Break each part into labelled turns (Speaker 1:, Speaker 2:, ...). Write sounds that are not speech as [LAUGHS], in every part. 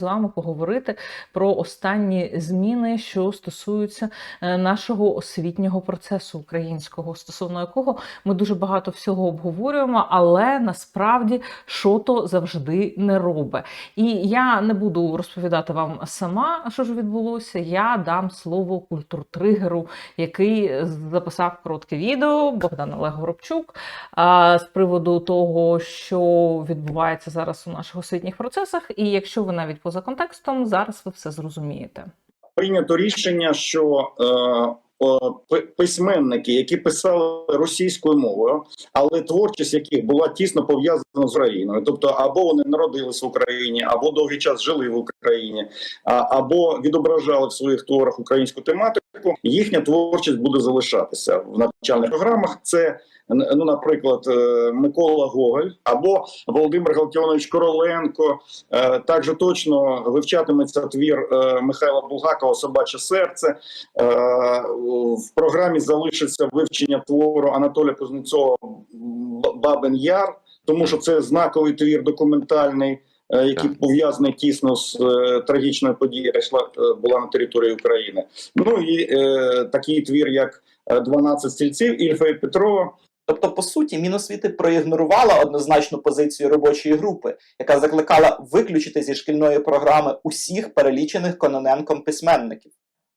Speaker 1: з вами поговорити про останні зміни, що стосуються е, нашого освітнього процесу українського, стосовно якого ми дуже багато всього обговорюємо, але насправді що то завжди не робить. І я не буду розповідати вам сама, що ж відбулося. Я дам слово культуртригеру, який записав коротке відео Богдан Олег Горобчук з приводу того, що відбувається зараз у наших освітніх процесах. І якщо ви навіть поза контекстом, зараз ви все зрозумієте.
Speaker 2: прийнято рішення, що е, письменники, які писали російською мовою, але творчість яких була тісно пов'язана з Україною, тобто або вони народились в Україні, або довгий час жили в Україні, або відображали в своїх творах українську тематику, їхня творчість буде залишатися в навчальних програмах. Це ну, наприклад, е, Микола Гоголь або Володимир Галтіонович Короленко. Е, Також точно вивчатиметься твір е, Михайла Булгакова Собаче серце. В програмі залишиться вивчення твору Анатолія Кузнецова Бабин Яр, тому що це знаковий твір документальний. Який
Speaker 3: Так.
Speaker 2: пов'язаний тісно з е, трагічною подією, яка була на території України. Ну і е, такий твір, як е, «12 стільців Ільфа і Петрова,
Speaker 4: Тобто, по суті, Міносвіти проігнорувала однозначну позицію робочої групи, яка закликала виключити зі шкільної програми усіх перелічених Кононенком письменників.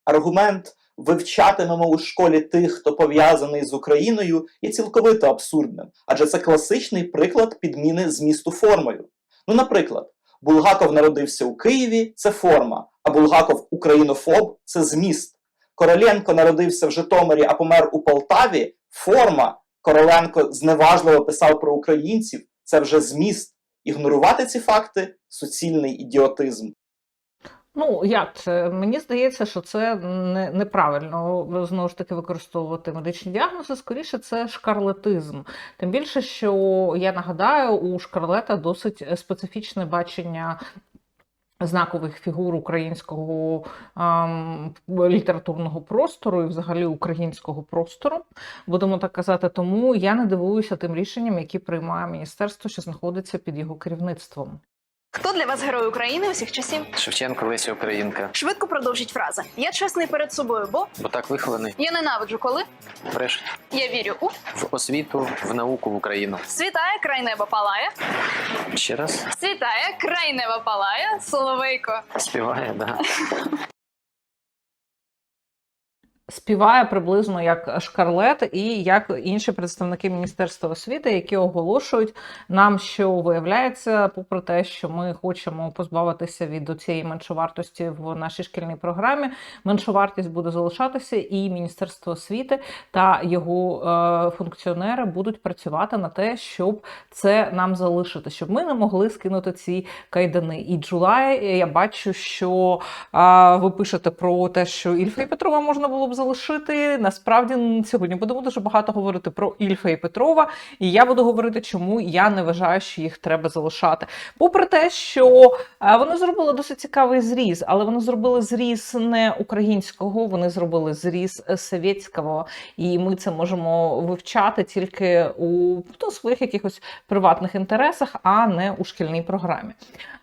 Speaker 4: Аргумент вивчатимемо у школі тих, хто пов'язаний з Україною, є цілковито абсурдним, адже це класичний приклад підміни змісту формою. Ну, наприклад, Булгаков народився у Києві це форма, а Булгаков українофоб це зміст. Короленко народився в Житомирі, а помер у Полтаві форма. Короленко зневажливо писав про українців, це вже зміст. Ігнорувати ці факти суцільний ідіотизм.
Speaker 1: Ну, як це? Мені здається, що це не, неправильно знову ж таки використовувати медичні діагнози. Скоріше, це шкарлетизм. Тим більше, що я нагадаю, у шкарлета досить специфічне бачення. Знакових фігур українського ем, літературного простору і взагалі українського простору, будемо так казати. Тому я не дивуюся тим рішенням, які приймає міністерство, що знаходиться під його керівництвом.
Speaker 5: Хто для вас герой України усіх часів?
Speaker 3: Шевченко Леся Українка.
Speaker 5: Швидко продовжіть фраза. Я чесний перед собою, бо
Speaker 3: Бо так вихований.
Speaker 5: я ненавиджу коли.
Speaker 3: Брешуть.
Speaker 5: Я вірю у
Speaker 3: В освіту, в науку, в Україну.
Speaker 5: світає, край неба палає.
Speaker 3: Ще раз
Speaker 5: Світає, край неба палає. Соловейко.
Speaker 3: співає, да. [LAUGHS]
Speaker 1: співає приблизно як Шкарлет і як інші представники Міністерства освіти, які оголошують нам, що виявляється, попри те, що ми хочемо позбавитися від цієї меншовартості в нашій шкільній програмі, меншовартість буде залишатися, і Міністерство освіти та його е, функціонери будуть працювати на те, щоб це нам залишити, щоб ми не могли скинути ці кайдани. І Джулай, я бачу, що а, ви пишете про те, що Ільфа Петрова можна було б залишити. Насправді сьогодні будемо дуже багато говорити про Ільфа і Петрова, і я буду говорити, чому я не вважаю, що їх треба залишати. Попри те, що вони зробили досить цікавий зріз, але вони зробили зріз не українського, вони зробили зріз е, совєтського, і ми це можемо вивчати тільки у ну, своїх якихось приватних інтересах, а не у шкільній програмі.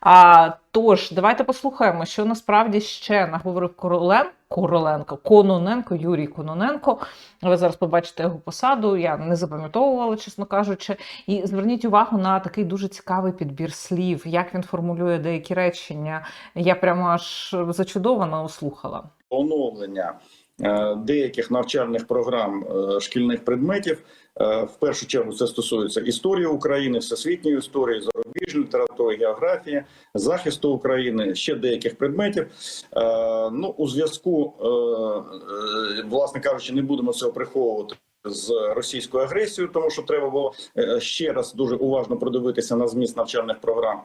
Speaker 1: А, тож, давайте послухаємо, що насправді ще наговорив Королен, Короленко, Кононенко, Юрій Кононенко. Ви зараз побачите його посаду. Я не запам'ятовувала, чесно кажучи. І зверніть увагу на такий дуже цікавий підбір слів, як він формулює деякі речення. Я прямо аж зачудовано слухала.
Speaker 2: оновлення е, деяких навчальних програм е, шкільних предметів. Е, В першу чергу це стосується історії України, всесвітньої історії, зарубіжної літератури, географії, захисту України, ще деяких предметів. Е, Ну, у зв'язку, е, власне кажучи, не будемо цього приховувати. З російською агресією, тому що треба було ще раз дуже уважно продивитися на зміст навчальних програм.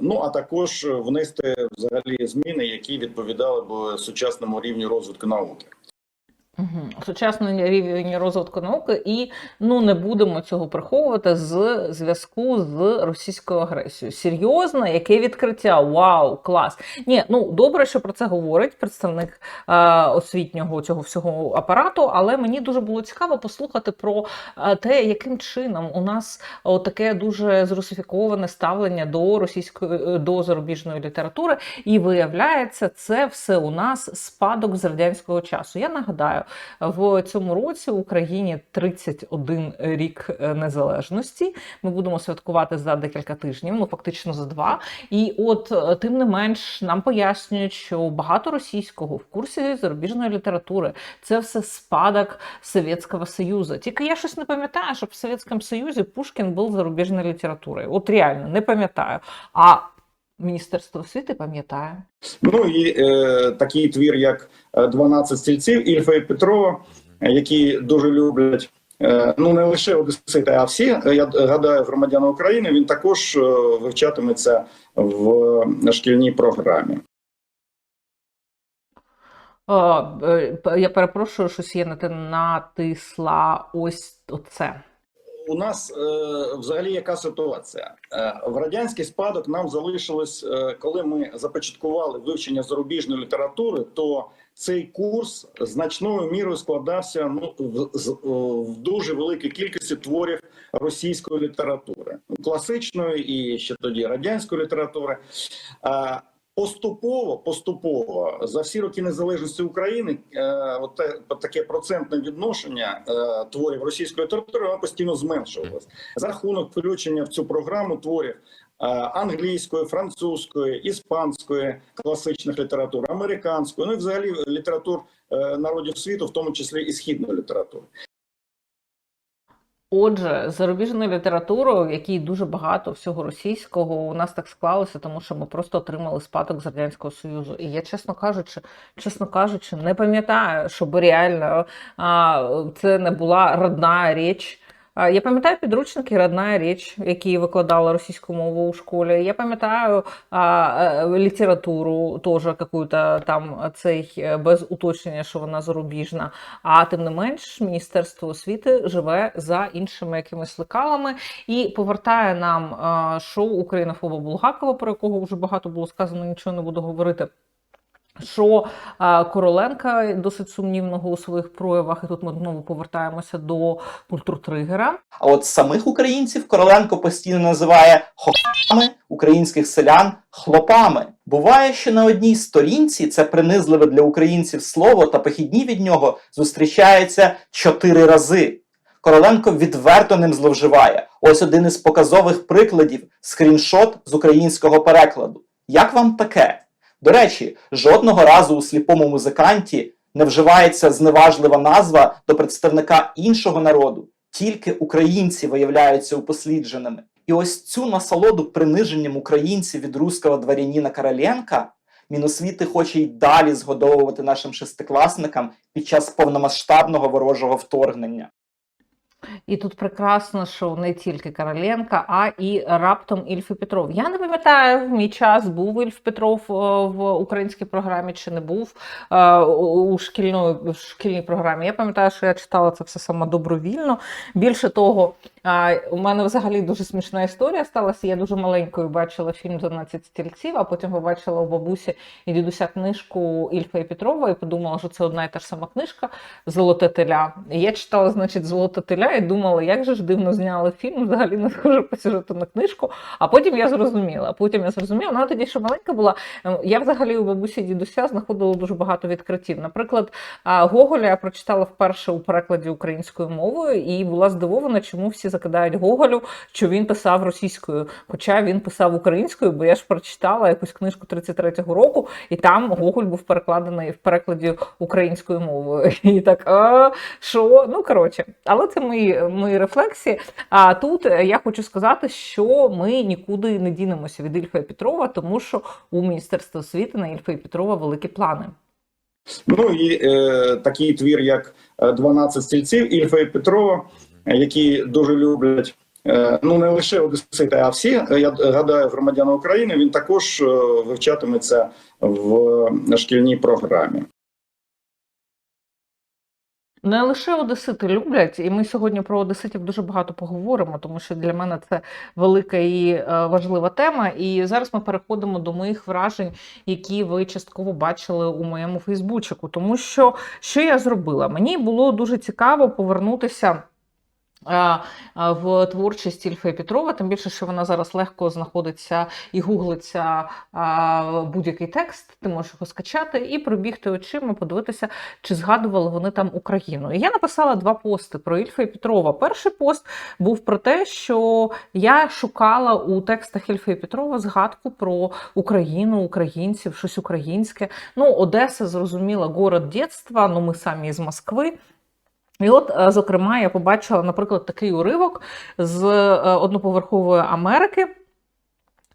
Speaker 2: Ну а також внести взагалі зміни, які відповідали б сучасному рівню розвитку науки.
Speaker 1: Мгм. Сучасний рівень розвитку науки, і ну не будемо цього приховувати з зв'язку з російською агресією. Серйозно, яке відкриття? Вау, клас! Ні, ну добре, що про це говорить представник е, освітнього цього всього апарату, але мені дуже було цікаво послухати про е, те, яким чином у нас таке дуже зрусифіковане ставлення до російської е, до зарубіжної літератури, і виявляється, це все у нас спадок з радянського часу. Я нагадаю, в цьому році в Україні 31 рік е, незалежності. Ми будемо святкувати за декілька тижнів, ну фактично за два. І от е, тим не менш нам пояснюють, що багато російського в курсі зарубіжної літератури це все спадок Совєтського Союзу. Тільки я щось не пам'ятаю, щоб в Совєтському Союзі Пушкін був зарубіжною літературою. От реально не пам'ятаю. А Міністерство освіти пам'ятає.
Speaker 2: Ну і е, такий твір, як е, «12 стільців Ільфа і Петрова, е, які дуже люблять. е, Ну, не лише одесити, а всі, е, я гадаю, громадяни України, він також е, вивчатиметься в шкільній програмі.
Speaker 1: О, е, я перепрошую, щось я на те натисла ось оце.
Speaker 2: У нас е, взагалі яка ситуація? Е, в радянський спадок нам залишилось, е, коли ми започаткували вивчення зарубіжної літератури, то цей курс значною мірою складався ну, в, з- в дуже великій кількості творів російської літератури, класичної і ще тоді радянської літератури. Е, Поступово, поступово за всі роки незалежності України, е, от таке процентне відношення е, творів російської літератури воно постійно зменшувалось за рахунок включення в цю програму творів е, англійської, французької, іспанської класичних літератур, американської, ну і взагалі літератур народів світу, в тому числі і східної літератури.
Speaker 1: Отже, зарубіжну літературу, якій дуже багато всього російського, у нас так склалося, тому що ми просто отримали спадок з радянського союзу. І я, чесно кажучи, чесно кажучи, не пам'ятаю, щоб реально а, це не була родна річ. Я пам'ятаю підручники «Родная річ, які викладала російську мову у школі. Я пам'ятаю е, літературу, теж какую-то там цей е, без уточнення, що вона зарубіжна. А тим не менш, Міністерство освіти живе за іншими якимись лекалами і повертає нам е, шоу Українофоба Булгакова, про якого вже багато було сказано, нічого не буду говорити. Що е, Короленка досить сумнівного у своїх проявах, і тут ми знову повертаємося до культуртригера.
Speaker 4: А от самих українців Короленко постійно називає хопами, українських селян хлопами. Буває, що на одній сторінці це принизливе для українців слово та похідні від нього зустрічається чотири рази. Короленко відверто ним зловживає. Ось один із показових прикладів скріншот з українського перекладу. Як вам таке? До речі, жодного разу у сліпому музиканті не вживається зневажлива назва до представника іншого народу. Тільки українці виявляються упослідженими. І ось цю насолоду приниженням українців від руського дворянина Короленка Міносвіти хоче й далі згодовувати нашим шестикласникам під час повномасштабного ворожого вторгнення.
Speaker 1: І тут прекрасно, що не тільки Короленка, а і раптом Ільф і Петров. Я не пам'ятаю, в мій час був Ільф Петров е, в українській програмі чи не був е, у шкільної, шкільній програмі. Я пам'ятаю, що я читала це все сама добровільно. Більше того, у мене взагалі дуже смішна історія сталася. Я дуже маленькою бачила фільм «12 стільців, а потім побачила у бабусі і дідуся книжку Ільфа і Петрова і подумала, що це одна і та ж сама книжка Золоте теля. Я читала, значить, Золоте теля і думала, як же ж дивно зняли фільм, взагалі не схоже по сюжету на книжку. А потім я зрозуміла. Потім я зрозуміла, вона тоді ще маленька була. Ем, Я взагалі у бабусі дідуся знаходила дуже багато відкриттів. Наприклад, Гоголя я прочитала вперше у перекладі українською мовою і була здивована, чому всі закидають Гоголю, що він писав російською, хоча він писав українською, бо я ж прочитала якусь книжку 33-го року, і там Гоголь був перекладений в перекладі українською мовою. [LAUGHS] І так, а, що? Ну коротше, але це мої, мої рефлексії. А тут е, я хочу сказати, що ми нікуди не дінемося від Ільфа і Петрова, тому що у Міністерства освіти на Ільфа і Петрова великі плани.
Speaker 2: Ну і е, такий твір, як е, «12 стільців Ільфа і Петрова, е, які дуже люблять. е, Ну, не лише одесити, а всі, е, я гадаю, громадяни України, він також е, вивчатиметься в шкільній програмі.
Speaker 1: Не лише одесити люблять, і ми сьогодні про одеситів дуже багато поговоримо, тому що для мене це велика і е, важлива тема. І зараз ми переходимо до моїх вражень, які ви частково бачили у моєму Фейсбучику. Тому що що я зробила? Мені було дуже цікаво повернутися. В творчість Ільфа Петрова, тим більше, що вона зараз легко знаходиться і гуглиться будь-який текст, ти можеш його скачати і пробігти очима, подивитися, чи згадували вони там Україну. І я написала два пости про Ільфа і Петрова. Перший пост був про те, що я шукала у текстах Ільфа і Петрова згадку про Україну, українців, щось українське. Ну, Одеса, зрозуміла, город дєтства, ну ми самі з Москви. І от, е, зокрема, я побачила, наприклад, такий уривок з е, одноповерхової Америки.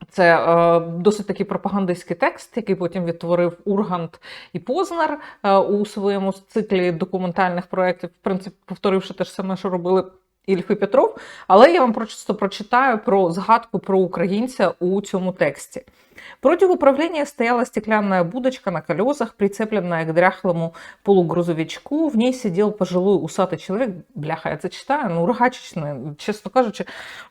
Speaker 1: Це е, досить такий пропагандистський текст, який потім відтворив Ургант і Познер е, у своєму циклі документальних проєктів, в принципі, повторивши те ж саме, що робили Ільф і Петров. Але я вам просто прочитаю про згадку про українця у цьому тексті. Против управления стояла стеклянная будочка на колесах, прицепленная к дряхлому полугрузовичку. В ней сидел пожилой усатый человек. Бляха, я це читаю, ну рогачечне. Чесно кажучи,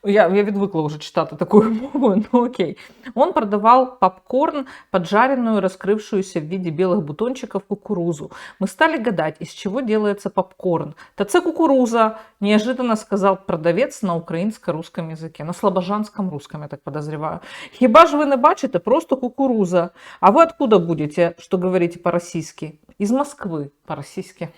Speaker 1: я, я відвикла вже читати такою [LAUGHS] мовою, ну окей. Он продавал попкорн, поджаренную, раскрывшуюся в виде белых бутончиков кукурузу. Мы стали гадать, из чего делается попкорн. Та це кукуруза, неожиданно сказал продавец на українсько-русском языке. На слобожанском русском, я так подозреваю. Хіба ж ви не бачите, просто кукуруза. А вы откуда будете, что говорите по-российски? Из Москвы по-российски.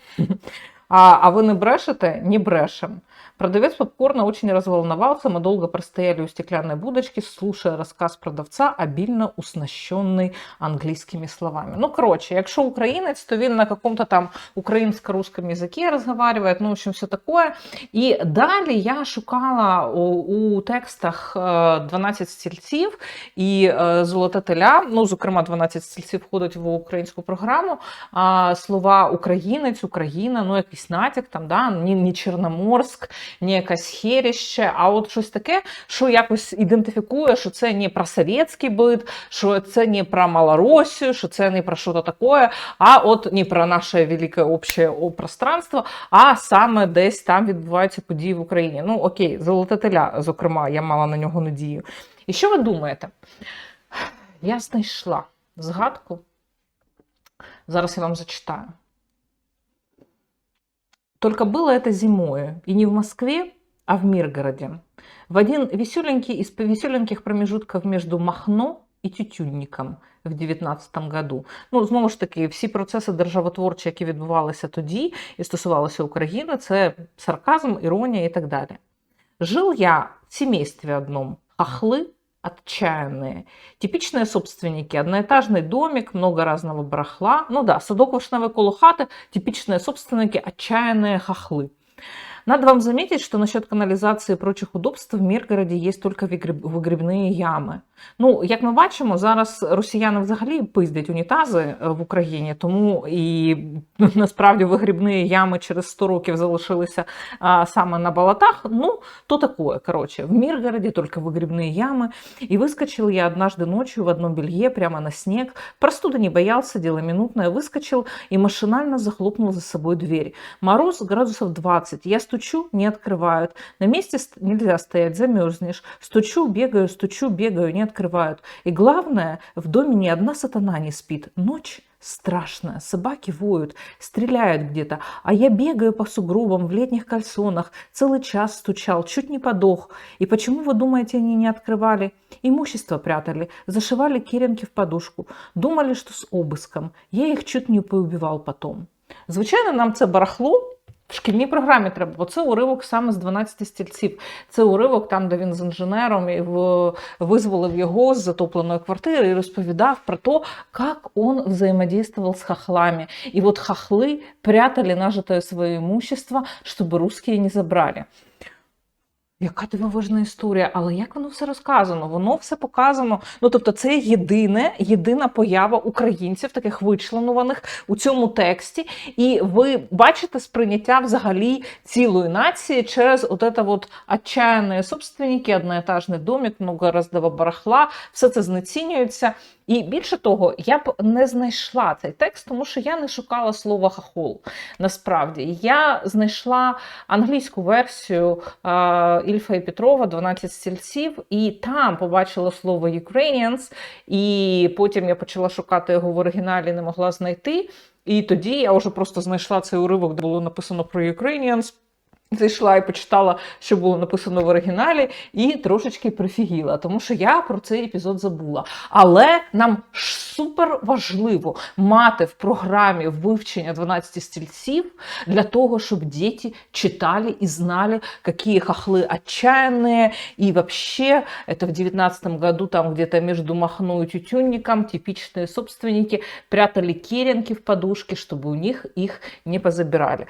Speaker 1: А, а вы не брешете? Не брешем. Продавец попкорна очень разволновался. Мы долго простояли у стеклянной будочки, слушая рассказ продавца, обильно уснащенный английскими словами. Ну, короче, якщо українець, то він на каком-то там українсько-русском языке разговаривает, ну, в общем, все такое. І далі я шукала у, у текстах е, 12 стільців і е, Золоте теля, ну, зокрема, 12 стільців входить в українську програму, а слова українець, Україна, ну, якийсь натяк там, да, ні, ні Чорноморськ, ні якась херіще, а от щось таке, що якось ідентифікує, що це не про совєтський бит, що це не про Малоросію, що це не про що-то таке, а от не про наше велике обще пространство, а саме десь там відбуваються події в Україні. Ну окей, золоте теля, зокрема, я мала на нього надію. І що ви думаєте? Я знайшла згадку. Зараз я вам зачитаю. Только было это зимою, и не в Москве, а в Миргороде. В один веселенький из веселеньких промежутков между Махно і Тютюнником в 19 году. Ну, знову ж таки, всі процеси державотворчі, які відбувалися тоді і стосувалися України, це сарказм, іронія і так далі. Жил я в семействе одном, хохлы отчаянные. Типичные собственники, одноэтажный домик, много разного барахла. Ну да, садок вишневый коло хаты, типичные собственники, отчаянные хохлы. Надо вам заметить, что насчет канализации и прочих удобств в Миргороді є тільки вигріб- вигрібні ями. Ну, як ми бачимо, зараз росіяни взагалі пиздять унітази е, в Україні, тому і [LAUGHS] насправді вигрібні ями через 100 років залишилися а, саме на болотах. Ну, то такое, короче. В Миргороде только выгребные ямы. И выскочил я однажды ночью в одном белье прямо на снег. Простуды не боялся, дело минутное. Выскочил и машинально захлопнул за собой дверь. Мороз градусов 20. Я стучу, не открывают. На месте ст- нельзя стоять, замерзнешь. Стучу, бегаю, стучу, бегаю, не открывают. И главное, в доме ни одна сатана не спит. Ночь страшная, собаки воют, стреляют где-то, а я бегаю по сугробам в летних кальсонах, целый час стучал, чуть не подох. И почему, вы думаете, они не открывали? Имущество прятали, зашивали керенки в подушку, думали, что с обыском. Я их чуть не поубивал потом. Звичайно, нам це барахло в шкільній програмі треба, бо це уривок саме з 12 стільців. Це уривок там, де він з інженером і в, визволив його з затопленої квартири і розповідав про те, як він взаимодействовал з хахлами. І от хахли прятали нажитое своє имущество, щоб русские не забрали. Яка дивовижна історія, але як воно все розказано? Воно все показано. Ну тобто, це єдине, єдина поява українців, таких вичленуваних у цьому тексті. І ви бачите сприйняття взагалі цілої нації через от это вот отчаянные собственники, одноетажний домик, много раздого барахла, все це знецінюється. І більше того, я б не знайшла цей текст, тому що я не шукала слова хахол. Насправді я знайшла англійську версію е, Ільфа і Петрова «12 стільців, і там побачила слово Ukrainians, і потім я почала шукати його в оригіналі, не могла знайти. І тоді я вже просто знайшла цей уривок, де було написано про Ukrainians. Зайшла і почитала, що було написано в оригіналі, і трошечки прифігіла, тому що я про цей епізод забула. Але нам ж супер важливо мати в програмі вивчення 12 стільців для того, щоб діти читали і знали, які хохлы отчаянные. И вообще, это в 19 году, там где-то между Махно и Тютюнником, типичные собственники прятали керенки в подушке, чтобы у них их не позабирали.